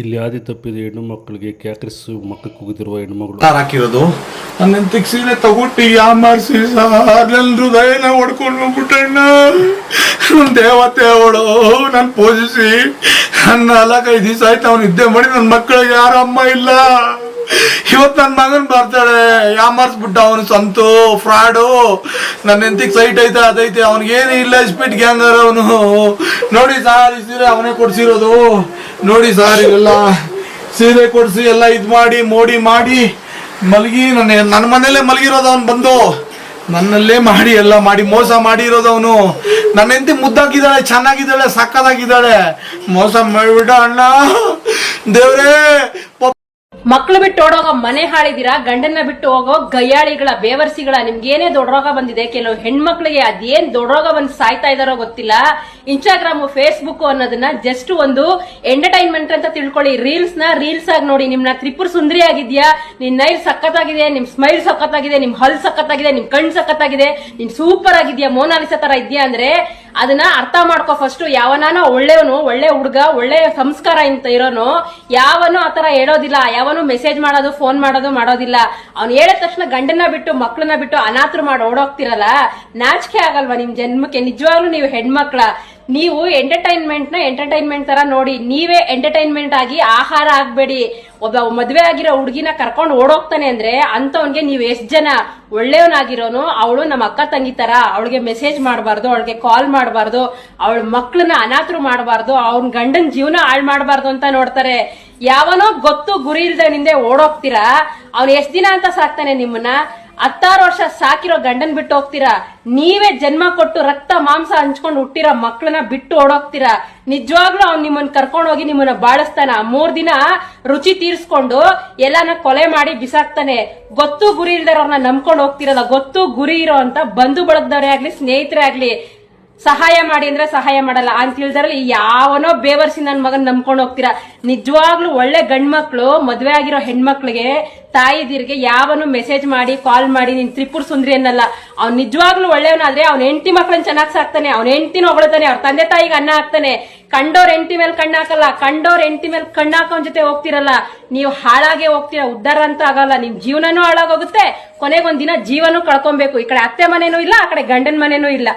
ಇಲ್ಲಿ ಆದಿ ತಪ್ಪಿದ ಹೆಣ್ಣು ಮಕ್ಕಳಿಗೆ ಕ್ಯಾಕರಿಸ್ ಮಕ್ಕಳು ಕುಗಿದಿರುವ ಹೆಣ್ಣು ಮಗಳು. ಹಾಕಿರೋದು? ನನ್ನ ತಿಕ್ಸಿನೇ ಸೀರೆ ತಗೊಟ್ಟಿ ಯಾಮಾರ್ಸಿ ಸಾರ್ ನನ್ನ ಹೃದಯನ ಹೊಡ್ಕೊಂಡು ಹೋಗ್ಬಿಟ್ಟಣ್ಣ ನನ್ನ ದೇವತೆ ಅವಳು ನನ್ನ ಪೂಜಿಸಿ ನನ್ನ ನಾಲ್ಕೈದು ದಿವಸ ಆಯ್ತು ಅವನು ಇದ್ದೇ ಮಾಡಿ ನನ್ನ ಮಕ್ಕಳಿಗೆ ಯಾರು ಅಮ್ಮ ಇಲ್ಲ. ಇವತ್ತು ನನ್ನ ಮಗನ್ ಬರ್ತಾಳೆ ಯಾಮಾರ್ಸ್ಬಿಟ್ಟ ಅವನು ಸಂತು, ಫ್ರಾಡು. ನನ್ನ ಹೆಂಡತಿಗೆ ಸೈಟ್ ಐತೆ, ಅದೈತೆ. ಅವ್ನಿಗೇನು ಇಲ್ಲ ಸ್ಪೀಡ್ ಗ್ಯಾಂಗರ್ ಅವನು. ನೋಡಿ ಸಾರ್ ಈ ಸೀರೆ ಅವನೇ ಕೊಡ್ಸಿರೋದು. ನೋಡಿ ಸಾರ್ ಇವೆಲ್ಲ ಸೀರೆ ಕೊಡಿಸಿ, ಎಲ್ಲ ಇದು ಮಾಡಿ, ಮೋಡಿ ಮಾಡಿ. ಮಲಗಿ ನನ್ನ ನನ್ನ ಮನೇಲೆ ಮಲಗಿರೋದು ಅವನು ಬಂದು. ನನ್ನಲ್ಲೇ ಮಾಡಿ, ಎಲ್ಲ ಮಾಡಿ, ಮೋಸ ಮಾಡಿರೋದು ಅವನು. ನನ್ನ ಹೆಂಡತಿ ಮುದ್ದಾಗಿದ್ದಾಳೆ, ಚೆನ್ನಾಗಿದ್ದಾಳೆ ಸಕ್ಕದಾಗಿದ್ದಾಳೆ ಮೋಸ ಮಾಡಿಬಿಟ್ಟ ಅಣ್ಣ. ದೇವ್ರೇ ಮಕ್ಳು ಬಿಟ್ಟು ಓಡೋಗೋ ಮನೆ ಹಾಳಿದಿರ? ಗಂಡನ್ನ ಬಿಟ್ಟು ಹೋಗೋ ಗಯ್ಯಾಳಿಗಳ, ಬೇವರ್ಸಿಗಳ ನಿಮ್ಗೇನೇ ದೊಡ್ಡ ರೋಗ ಬಂದಿದೆ? ಕೆಲವು ಹೆಣ್ಮಕ್ಳಿಗೆ ಅದೇನ್ ದೊಡ್ಡ ರೋಗ ಬಂದು ಸಾಯ್ತಾ ಇದಾರೋ ಗೊತ್ತಿಲ್ಲ. ಇನ್ಸ್ಟಾಗ್ರಾಮ್ ಫೇಸ್ಬುಕ್ ಅನ್ನೋದನ್ನ ಜಸ್ಟ್ ಒಂದು ಎಂಟರ್ಟೈನ್ಮೆಂಟ್ ಅಂತ ತಿಳ್ಕೊಳ್ಳಿ. ರೀಲ್ಸ್ನ ರೀಲ್ಸ್ ಆಗಿ ನೋಡಿ. ನಿಮ್ನ ತ್ರಿಪುರ ಸುಂದರಿ ಆಗಿದ್ಯಾ? ನಿನ್ ನೈಲ್ ಸಖತ್ತಾಗಿದೆ, ನಿಮ್ ಸ್ಮೈಲ್ ಸಖತ್ತಾಗಿದೆ, ನಿಮ್ ಹಲ್ ಸಖತ್ತಾಗಿದೆ, ನಿಮ್ ಕಣ್ ಸಖತ್ತಾಗಿದೆ. ನಿನ್ ಸೂಪರ್ ಆಗಿದ್ಯಾ? ಮೋನಾಲಿಸ ತರ ಇದ್ಯಾ ಅಂದ್ರೆ ಅದನ್ನ ಅರ್ಥ ಮಾಡ್ಕೋ ಫಸ್ಟ್ ಯಾವನಾನ ಒಳ್ಳೆಯವನು, ಒಳ್ಳೆ ಹುಡುಗ, ಒಳ್ಳೆ ಸಂಸ್ಕಾರ ಅಂತ ಇರೋನು, ಯಾವನು ಆತರ ಹೇಳೋದಿಲ್ಲ, ಯಾವನು ಮೆಸೇಜ್ ಮಾಡೋದು ಫೋನ್ ಮಾಡೋದು ಮಾಡೋದಿಲ್ಲ. ಅವ್ನು ಹೇಳಿದ ತಕ್ಷಣ ಗಂಡನ ಬಿಟ್ಟು ಮಕ್ಕಳನ್ನ ಬಿಟ್ಟು ಅನಾಥರು ಮಾಡಿ ಓಡೋಗ್ತಿರಲ್ಲ, ನಾಚಿಕೆ ಆಗಲ್ವಾ ನಿಮ್ ಜನ್ಮಕ್ಕೆ? ನಿಜವಾಗ್ಲೂ ನೀವು ಹೆಣ್ಮಕ್ಳ. ನೀವು ಎಂಟರ್ಟೈನ್ಮೆಂಟ್ನ ಎಂಟರ್ಟೈನ್ಮೆಂಟ್ ತರ ನೋಡಿ, ನೀವೇ ಎಂಟರ್ಟೈನ್ಮೆಂಟ್ ಆಗಿ ಆಹಾರ ಆಗ್ಬೇಡಿ. ಒಬ್ಬ ಮದ್ವೆ ಆಗಿರೋ ಹುಡುಗಿನ ಕರ್ಕೊಂಡು ಓಡೋಗ್ತಾನೆ ಅಂದ್ರೆ ಅಂತವನ್ಗೆ ನೀವ್ ಎಷ್ಟ್ ಜನ ಒಳ್ಳೆಯವನಾಗಿರೋನು ಅವಳು ನಮ್ಮ ಅಕ್ಕ ತಂಗಿ ತರ, ಅವಳಿಗೆ ಮೆಸೇಜ್ ಮಾಡಬಾರ್ದು, ಅವಳಿಗೆ ಕಾಲ್ ಮಾಡಬಾರ್ದು, ಅವಳ ಮಕ್ಕಳನ್ನ ಅನಾಥರು ಮಾಡಬಾರ್ದು, ಅವ್ನ ಗಂಡನ ಜೀವನ ಹಾಳು ಮಾಡಬಾರ್ದು ಅಂತ ನೋಡ್ತಾರೆ. ಯಾವನೋ ಗೊತ್ತು ಗುರಿ ಇಲ್ದೇ ನಿಂದೆ ಓಡೋಗ್ತೀರಾ? ಅವ್ನು ಎಷ್ಟ್ ದಿನ ಅಂತ ಸಾಕ್ತಾನೆ ನಿಮ್ಮನ್ನ? ಹತ್ತಾರು ವರ್ಷ ಸಾಕಿರೋ ಗಂಡನ್ ಬಿಟ್ಟು ಹೋಗ್ತೀರಾ? ನೀವೇ ಜನ್ಮ ಕೊಟ್ಟು ರಕ್ತ ಮಾಂಸ ಹಂಚ್ಕೊಂಡು ಹುಟ್ಟಿರೋ ಮಕ್ಕಳನ್ನ ಬಿಟ್ಟು ಓಡೋಗ್ತೀರಾ? ನಿಜವಾಗ್ಲೂ ಅವ್ನು ನಿಮ್ಮನ್ನ ಕರ್ಕೊಂಡು ಹೋಗಿ ನಿಮ್ಮನ್ನ ಬಾಳಿಸ್ತಾನ? ಮೂರ್ ದಿನ ರುಚಿ ತೀರಿಸ್ಕೊಂಡು ಎಲ್ಲಾನ ಕೊಲೆ ಮಾಡಿ ಬಿಸಾಕ್ತಾನೆ. ಗೊತ್ತು ಗುರಿ ಇಲ್ದೇ ಅವ್ರನ್ನ ನಂಬ್ಕೊಂಡು ಹೋಗ್ತಿರಲ್ಲ, ಗೊತ್ತು ಗುರಿ ಇರೋ ಅಂತ ಬಂಧು ಬಳಗದವರೇ ಆಗ್ಲಿ, ಸ್ನೇಹಿತರೇ ಆಗ್ಲಿ ಸಹಾಯ ಮಾಡಿ ಅಂದ್ರೆ ಸಹಾಯ ಮಾಡಲ್ಲ. ಅಂತ ತಿಳಿದ್ರಲ್ಲಿ ಯಾವನೋ ಬೇವರ್ಸಿ ನನ್ನ ಮಗನ್ ನಂಬ್ಕೊಂಡು ಹೋಗ್ತೀರಾ. ನಿಜವಾಗ್ಲೂ ಒಳ್ಳೆ ಗಂಡ್ಮಕ್ಳು, ಮದ್ವೆ ಆಗಿರೋ ಹೆಣ್ಮಕ್ಳಿಗೆ ತಾಯಿದಿರಿಗೆ ಯಾವನು ಮೆಸೇಜ್ ಮಾಡಿ ಕಾಲ್ ಮಾಡಿ, ನೀನ್ ತ್ರಿಪುರ ಸುಂದ್ರಿ ಅನ್ನಲ್ಲ. ಅವ್ನು ನಿಜವಾಗ್ಲೂ ಒಳ್ಳೆಯವನಾದ್ರೆ ಅವ್ನ ಹೆಂಡತಿ ಮಕ್ಳನ್ನ ಚೆನ್ನಾಗಿ ಸಾಕ್ತಾನೆ, ಅವ್ನ ಹೆಂಡತಿನ ಹೊಗಳ್ತಾನೆ, ಅವ್ರ ತಂದೆ ತಾಯಿಗೆ ಅನ್ನ ಹಾಕ್ತಾನೆ. ಕಂಡೋರ್ ಹೆಂಡತಿ ಮೇಲೆ ಕಣ್ಣು ಹಾಕಲ್ಲ, ಕಂಡೋರ್ ಹೆಂಡತಿ ಮೇಲೆ ಕಣ್ಣು ಹಾಕೋನ್ ಜೊತೆ ಹೋಗ್ತಿರಲ್ಲ. ನೀವು ಹಾಳಾಗೆ ಹೋಗ್ತೀರಾ, ಉದ್ದಾರ ಅಂತ ಆಗಲ್ಲ. ನಿಮ್ ಜೀವನನೂ ಹಾಳಾಗೋಗುತ್ತೆ, ಕೊನೆಗೊಂದಿನ ಜೀವನೂ ಕಳ್ಕೊಬೇಕು. ಈ ಕಡೆ ಅತ್ತೆ ಮನೇನೂ ಇಲ್ಲ, ಆ ಕಡೆ ಗಂಡನ ಮನೇನೂ ಇಲ್ಲ.